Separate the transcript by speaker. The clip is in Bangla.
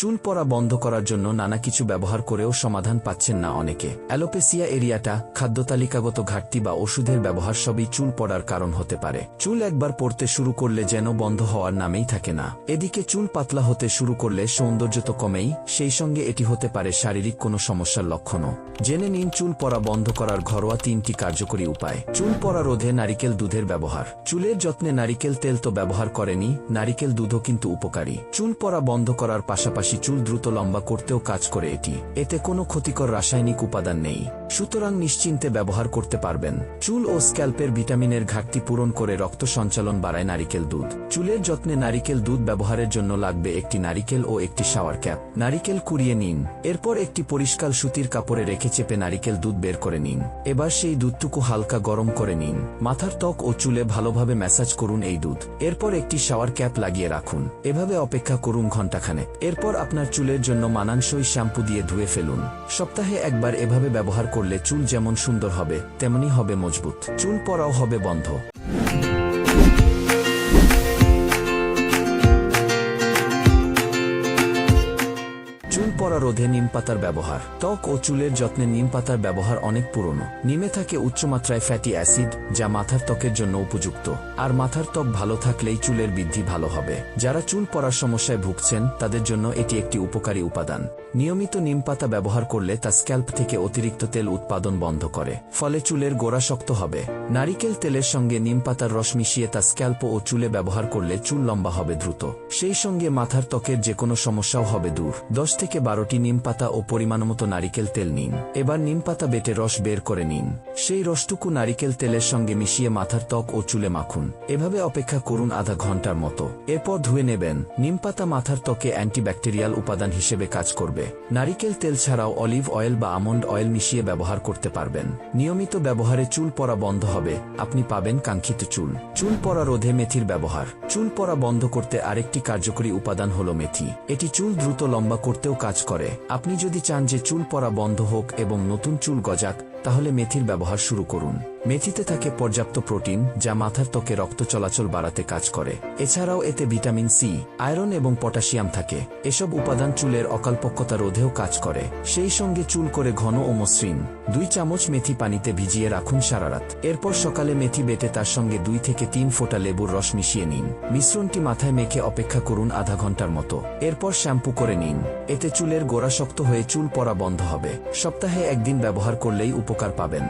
Speaker 1: চুল পড়া বন্ধ করার জন্য নানা কিছু ব্যবহার করেও সমাধান পাচ্ছেন না অনেকে। অ্যালোপেসিয়া এরিয়াটা, খাদ্যতালিকাগত ঘাটতি বা ওষুধের ব্যবহার সবই চুল পড়ার কারণ হতে পারে। চুল একবার পড়তে শুরু করলে যেন বন্ধ হওয়ার নামেই থাকে না। এদিকে চুল পাতলা হতে শুরু করলে সৌন্দর্য তো কমেই, সেই সঙ্গে এটি হতে পারে শারীরিক কোনো সমস্যার লক্ষণও। জেনে নিন চুল পড়া বন্ধ করার ঘরোয়া তিনটি কার্যকরী উপায়। চুল পড়া রোধে নারিকেল দুধের ব্যবহার। চুলের যত্নে নারিকেল তেল তো ব্যবহার করেনি, নারিকেল দুধও কিন্তু উপকারী। চুল পড়া বন্ধ করার পাশাপাশি চুল দ্রুত লম্বা করতেও কাজ করে এটি। এতে কোনো ক্ষতিকর রাসায়নিক উপাদান নেই। সুতরাং নিশ্চিন্তে ব্যবহার করতে পারবেন। চুল ও স্ক্যাল্পের ভিটামিনের ঘাটতি পূরণ করে রক্ত সঞ্চালন বাড়ায় নারিকেল দুধ। চুলের যত্নে নারিকেল দুধ ব্যবহারের জন্য লাগবে একটি নারিকেল ও একটি শাওয়ার ক্যাপ। নারিকেল কুড়িয়ে নিন। এরপর একটি পরিষ্কার সুতির কাপড়ে রেখে চেপে নারিকেল দুধ বের করে নিন। এবার সেই দুধটুকু হালকা গরম করে নিন। মাথার ত্বক ও চুলে ভালোভাবে ম্যাসাজ করুন এই দুধ। এরপর একটি শাওয়ার ক্যাপ লাগিয়ে রাখুন। এভাবে অপেক্ষা করুন ঘণ্টাখানে এরপর আপনার চুলের জন্য মানানসই শ্যাম্পু দিয়ে ধুয়ে ফেলুন। সপ্তাহে একবার এভাবে ব্যবহার করলে চুল যেমন সুন্দর হবে তেমনি হবে মজবুত। চুল পরাও হবে বন্ধ। চুল পড়া রোধে নিম পাতার ব্যবহার। ত্বক ও চুলের যত্নে নিম পাতার ব্যবহার অনেক পুরনো। নিমে থাকে উচ্চমাত্রায় ফ্যাটি অ্যাসিড, যা মাথার ত্বকের জন্য উপযুক্ত। আর মাথার ত্বক ভালো থাকলেই চুলের বৃদ্ধি ভালো হবে। যারা চুল পড়ার সমস্যায় ভুগছেন, তাদের জন্য এটি একটি উপকারী উপাদান। নিয়মিত নিম পাতা ব্যবহার করলে তা স্ক্যাল্প থেকে অতিরিক্ত তেল উৎপাদন বন্ধ করে, ফলে চুলের গোড়া শক্ত হবে। নারিকেল তেলের সঙ্গে নিম পাতার রস মিশিয়ে তা স্ক্যাল্প ও চুলে ব্যবহার করলে চুল লম্বা হবে দ্রুত। সেই সঙ্গে মাথার ত্বকের যে কোনো সমস্যাও হবে দূর। দশ থেকে বারোটি নিম পাতা ও পরিমাণমতো নারিকেল তেল নিন। এবার নিম পাতা বেটে রস বের করে নিন। সেই রসটুকু নারিকেল তেলের সঙ্গে মিশিয়ে মাথার ত্বক ও চুলে মাখুন। এভাবে অপেক্ষা করুন আধা ঘণ্টার মতো। এরপর ধুয়ে নেবেন। নিম পাতা মাথার ত্বকে অ্যান্টিব্যাকটেরিয়াল উপাদান হিসেবে কাজ করবে। নারিকেল তেল ছাড়াও অলিভ অয়েল বা আমন্ড অয়েল মিশিয়ে ব্যবহার করতে পারবেন। নিয়মিত ব্যবহারে চুল পড়া বন্ধ হবে। আপনি পাবেন কাঙ্ক্ষিত চুল। চুল পড়া রোধে মেথির ব্যবহার। চুল পড়া বন্ধ করতে আরেকটি কার্যকরী উপাদান হল মেথি। এটি চুল দ্রুত লম্বা করতেও কাজ করে। আপনি যদি চান যে চুল পরা বন্ধ হোক এবং নতুন চুল গজাক তাহলে মেথির ব্যবহার শুরু করুন। মেথিতে থাকে পর্যাপ্ত প্রোটিন, যা মাথার ত্বকে রক্ত চলাচল বাড়াতে কাজ করে। এছাড়াও এতে ভিটামিন সি, আয়রন এবং পটাশিয়াম থাকে। এসব উপাদান চুলের অকালপক্কতা রোধেও কাজ করে। সেই সঙ্গে চুল করে ঘন ও মসৃণ। দুই চামচ মেথি পানিতে ভিজিয়ে রাখুন সারা রাত এরপর সকালে মেথি বেটে তার সঙ্গে দুই থেকে তিন ফোঁটা লেবুর রস মিশিয়ে নিন। মিশ্রণটি মাথায় মেখে অপেক্ষা করুন আধা ঘণ্টার মতো। এরপর শ্যাম্পু করে নিন। এতে চুলের গোড়া শক্ত হয়ে চুল পরা বন্ধ হবে। সপ্তাহে একদিন ব্যবহার করলেই উপকার পাবেন।